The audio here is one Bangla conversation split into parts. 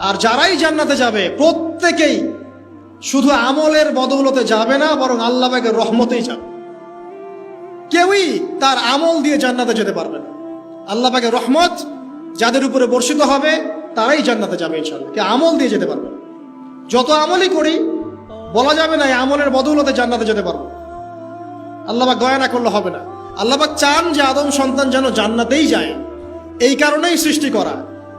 আর যারাই জান্নাতে যাবে, প্রত্যেকেই শুধু আমলের বদৌলতে যাবে না, বরং আল্লাহ রহমতেই যাবে। কেউই তার আমল দিয়ে জান্নাতে যেতে পারবে না। আল্লাহ পাকের রহমত যাদের উপরে বর্ষিত হবে, তারাই জান্নাতে যাবে ইনশাল্লাহ কে আমল দিয়ে যেতে পারবে যত আমলই করি, বলা যাবে না এই আমলের বদৌলতে জান্নাতে যেতে পারব। আল্লাহবাক দয়া না করলে হবে না। আল্লাহবাক চান যে আদম সন্তান যেন জান্নাতেই যায়। এই কারণেই সৃষ্টি করা।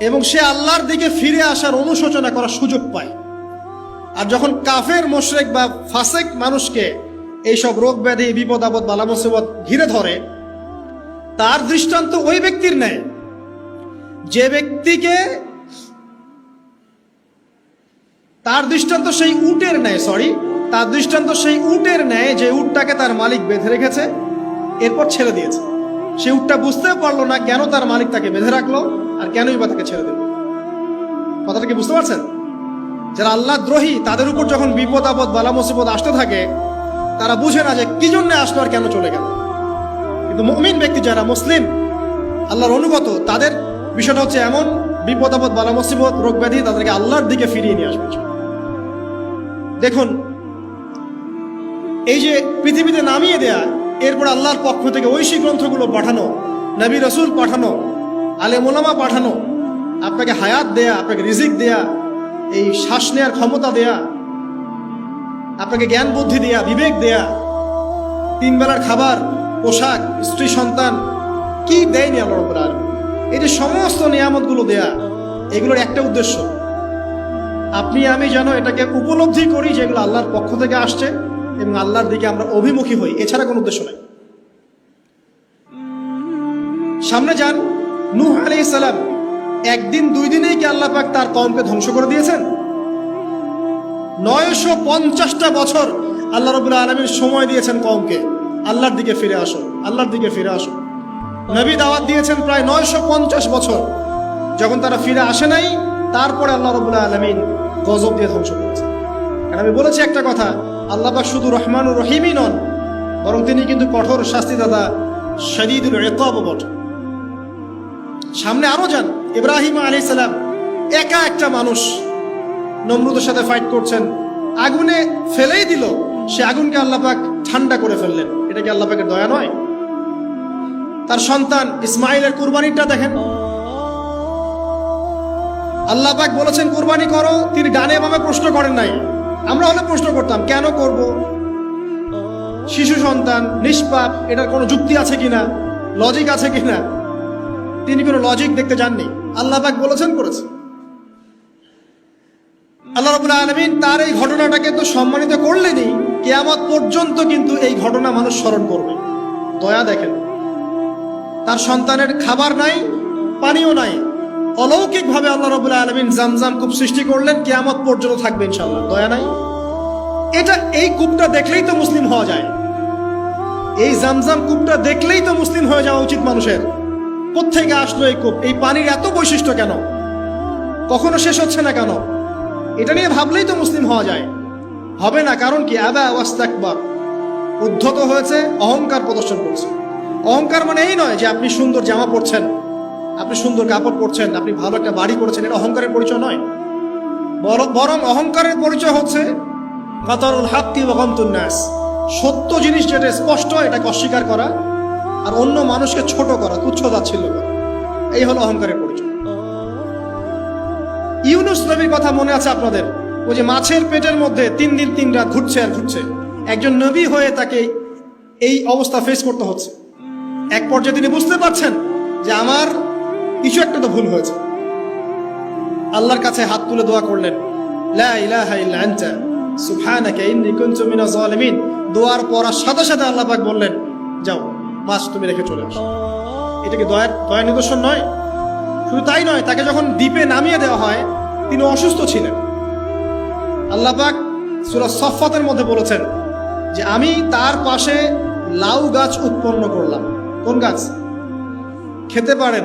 এবং সে আল্লাহর দিকে ফিরে আসার অনুশোচনা করার সুযোগ পায়। আর যখন কাফের, মোশরেক বা ফাসেক মানুষকে এইসব রোগ ব্যাধি, বিপদ আপদ, বালা মুসিবত ঘিরে ধরে, তার দৃষ্টান্ত ওই ব্যক্তির নেয় যে ব্যক্তিকে তার দৃষ্টান্ত সেই উটের নেয় সরি তার দৃষ্টান্ত সেই উটের নেয় যে উটটাকে তার মালিক বেঁধে রেখেছে, এরপর ছেড়ে দিয়েছে। সে উটটা বুঝতেও পারল না কেন তার মালিক তাকে বেঁধে রাখল আর কেনই বা তাকে ছেড়ে দিল। কথাটা কি বুঝতে পারছেন? যারা আল্লাহ দ্রোহী, তাদের উপর যখন বিপদ, আপদ, বালা, মুসিবত আসতে থাকে, তারা বুঝে না যে কি জন্য আসলো আর কেন চলে গেল। কিন্তু মুমিন ব্যক্তি যারা মুসলিম, আল্লাহর অনুগত, তাদের বিষয়টা হচ্ছে এমন, বিপদ, আপদ, বালা, মুসিবত, রোগ ব্যাধি তাদেরকে আল্লাহর দিকে ফিরিয়ে নিয়ে আসবে। দেখুন, এই যে পৃথিবীতে নামিয়ে দেয়া এরপর আল্লাহর পক্ষ থেকে ঐশী গ্রন্থগুলো পাঠানো, নবী রসুল পাঠানো, আলে মোলামা পাঠানো, আপনাকে হায়াত দেয়া, আপনাকে রিজিক দেয়া, এই শ্বাস নেয়ার ক্ষমতা দেয়া, আপনাকে জ্ঞান বুদ্ধি দেয়া, বিবেক দেয়া, তিন বেলার খাবার, পোশাক, স্ত্রী, সন্তান, কি দেয়নি আল্লাহ রব্বুল আলামিন? এই যে সমস্ত নিয়ামতগুলো দেয়া, এগুলোর একটা উদ্দেশ্য। আপনি আমি যেন এটাকে উপলব্ধি করি যেগুলো আল্লাহর পক্ষ থেকে আসছে এবং আল্লাহর দিকে আমরা অভিমুখী হই, এছাড়া কোনো উদ্দেশ্য নাই। সামনে যান, নূহ আলাইহিস সালাম, একদিন দুই দিনেই কি আল্লাহ পাক তার কওমকে ধ্বংস করে দিয়েছেন? নয়শো পঞ্চাশটা বছর আল্লাহ রবুল্লা আলমীর সময় দিয়েছেন কমকে আল্লাহর দিকে ফিরে আসো, আল্লাহর দিকে ফিরে আসো। নবী দাওয়াত দিয়েছেন প্রায় নয়শো পঞ্চাশ বছর। যখন তারা ফিরে আসে নাই, তারপরে আল্লাহ রবুল্লা আলমিন গজব দিয়ে ধ্বংস করেছে কারণ আমি বলেছি একটা কথা আল্লাহ পাক শুধু রহমানুর রহিমই নন, বরং তিনি কিন্তু কঠোর শাস্তিদাতা শরীদুল রেকব সামনে আরও যান, ইব্রাহিম আলী সালাম একা একটা মানুষ নমরুদের সাথে ফাইট করছেন, আগুনে ফেলেই দিল, সে আগুনকে আল্লাহ পাক ঠান্ডা করে ফেললেন। এটা কি আল্লাহ পাকের দয়া নয়? তার সন্তান ইসমাইলের কুরবানিটা দেখেন। আল্লাহ পাক বলেছেন, কুরবানি করো। তিনি ডানে বামে প্রশ্ন করেন নাই। আমরা অনেক প্রশ্ন করতাম, কেন করব? শিশু সন্তান, নিষ্পাপ, এটার কোনো যুক্তি আছে কিনা? লজিক আছে কিনা? তিনি কোনো লজিক দেখতে যাননি। আল্লাহ পাক বলেছেন করেছে আল্লাহ রবুল্লা আলমিন তার এই ঘটনাটাকে তো সম্মানিত করলেনই, কেয়ামত পর্যন্ত কিন্তু এই ঘটনা মানুষ স্মরণ করবে। দয়া দেখেন, তার সন্তানের খাবার নাই, পানিও নাই। অলৌকিকভাবে আল্লাহ রবুল্লা আলমিন জামজাম কূপ সৃষ্টি করলেন, কেয়ামত পর্যন্ত থাকবে ইনশাল্লাহ দয়া নাই? এটা এই কূপটা দেখলেই তো মুসলিম হওয়া যায়। এই জামজাম কূপটা দেখলেই তো মুসলিম হয়ে যাওয়া উচিত মানুষের। কোথেকে আসলো এই কূপ? এই পানির এত বৈশিষ্ট্য কেন? কখনো শেষ হচ্ছে না কেন? এটা নিয়ে ভাবলেই তো মুসলিম হওয়া যায়। হবে না, কারণ কি? আবা ওয়াস্তাকবার উদ্ধত হয়েছে, অহংকার প্রদর্শন করছে। অহংকার মানে এই নয় যে আপনি সুন্দর জামা পরছেন। আপনি সুন্দর কাপড় পরছেন, আপনি ভালো একটা বাড়ি করেছেন, এটা অহংকারের পরিচয় নয়। বর- অহংকারের পরিচয় হচ্ছে কাতারুল সত্য জিনিস যেটা স্পষ্ট, এটাকে অস্বীকার করা আর অন্য মানুষকে ছোট করা, তুচ্ছ করা। এই হলো অহংকারের পরিচয়। ইউনুস নবীর কথা মনে আছে আপনাদের? ওই যে মাছের পেটের মধ্যে তিন দিন তিন রাত ঘুরছে আর ঘুরছে। একজন নবী হয়ে তাকে এই অবস্থা ফেস করতে হচ্ছে। এক পর্যায়ে তিনি বুঝতে পারছেন যে আমার কিছু একটা তো ভুল হয়েছে। আল্লাহর কাছে হাত তুলে দোয়া করলেন, লা ইলাহা ইল্লা আনতা, সুবহানাকা ইন্নী কুনতু মিনাজ জালিমিন দোয়ার পড়ার সাথে সাথে আল্লাহ পাক বললেন, যাও, মাছ তুমি রেখে চলে আসো। এটা কি দয়ার দয়ার নিদর্শন নয়? শুধু তাই নয়, তাকে যখন দ্বীপে নামিয়ে দেওয়া হয়, তিনি অসুস্থ ছিলেন। আল্লাহ পাক সূরা সফাতের মধ্যে বলেছেন যে, আমি তার পাশে লাউ গাছ উৎপন্ন করলাম। কোন গাছ? খেতে পারেন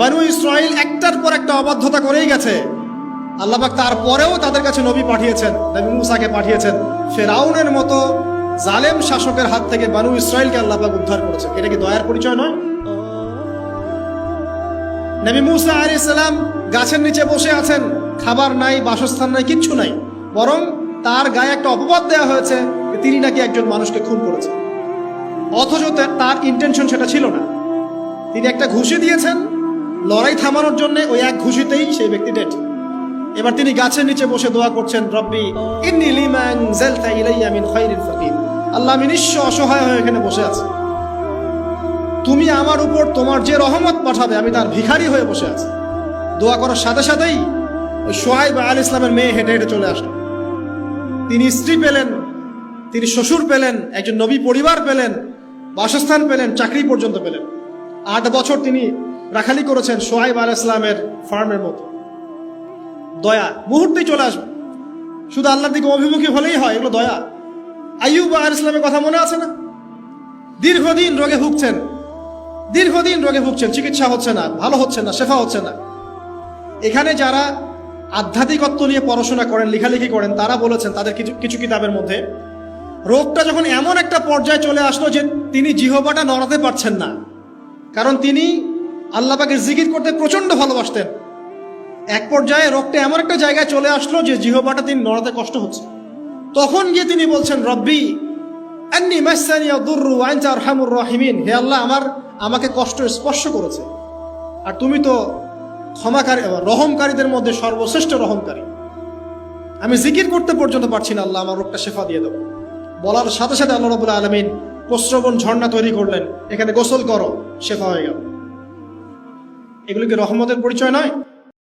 বানু ইসরাইল একটার পর একটা অবাধ্যতা করেই গেছে। আল্লাহবাক তারপরেও তাদের কাছে নবী পাঠিয়েছেন, নবী মুসাকে পাঠিয়েছেন। ফেরাউনের মতো জালেম শাসকের হাত থেকে বানু ইসরাইলকে আল্লাহবাক উদ্ধার করেছেন। এটা কি দয়ার পরিচয় নয়? নবী মুসা আলী ইসলাম গাছের নিচে বসে আছেন, খাবার নাই, বাসস্থান নাই, কিচ্ছু নাই। বরং তার গায়ে একটা অপবাদ দেওয়া হয়েছে তিনি নাকি একজন মানুষকে খুন করেছেন। অথচ তার ইন্টেনশন সেটা ছিল না। তিনি একটা ঘুষি দিয়েছেন লড়াই থামানোর জন্য ওই এক ঘুষিতেই সেই ব্যক্তি ডেট এবার তিনি গাছের নিচে বসে দোয়া করছেন, রব্বি, ইন্নি লিমা আনজালতা ইলাইয়া মিন খায়রিল ফাকির। আল্লাহ আমি নিঃস্ব অসহায় হয়ে এখানে বসে আছি। তুমি আমার উপর তোমার যে রহমত পাঠাবে, আমি তার ভিখারি হয়ে বসে আছি। দোয়া করার সাথে সাথেই ওই সোহাইব আল ইসলামের মেয়ে হেঁটে হেঁটে চলে আসলো। তিনি স্ত্রী পেলেন, তিনি শ্বশুর পেলেন, একজন নবী পরিবার পেলেন, বাসস্থান পেলেন, চাকরি পর্যন্ত পেলেন। আট বছর তিনি রাখালি করেছেন সোহাইব আল ইসলামের ফার্মের মতো। দয়া, মুহূর্তেই চলে আসবে। শুধু আল্লাহর দিকে অভিমুখী হলেই হয়, এগুলো দয়া। আইয়ুব আল ইসলামের কথা মনে আছে না? দীর্ঘদিন রোগে ভুগছেন। দীর্ঘদিন রোগে ভুগছেন, চিকিৎসা হচ্ছে না, ভালো হচ্ছে না, শেফা হচ্ছে না। এখানে যারা আধ্যাত্মিকত্ব নিয়ে পড়াশোনা করেন, লেখালেখি করেন, তারা বলেছেন তাদের কিছু কিছু কিতাবের মধ্যে, রোগটা যখন এমন একটা পর্যায়ে চলে আসলো যে তিনি জিহবাটা নড়াতে পারছেন না। কারণ তিনি আল্লাপাকে জিকির করতে প্রচণ্ড ভালোবাসতেন। এক পর্যায়ে রোগটা এমন একটা জায়গায় চলে আসলো যে জিহবাটা তিনি নড়াতে কষ্ট হচ্ছে। তখন গিয়ে তিনি বলছেন, রব্বি, আন্নি মাসানি দুররু আনতা আরহামুর রাহিমিন। হে আল্লাহ, আমার, আমাকে কষ্ট স্পর্শ করেছে। আর তুমি তো ক্ষমাকারী রহমকারীদের মধ্যে সর্বশ্রেষ্ঠ রহমকারী। আমি জিকির করতে পর্যন্ত পারছি না, আল্লাহ আমার রোগটা শেফা দিয়ে দেবো। বলার সাথে সাথে আল্লাহ রবুল্লা আলমিন প্রশ্রবণ ঝর্ণা তৈরি করলেন। এখানে গোসল করো, শেফা হয়ে গেল। এগুলো কি রহমতের পরিচয় নয়?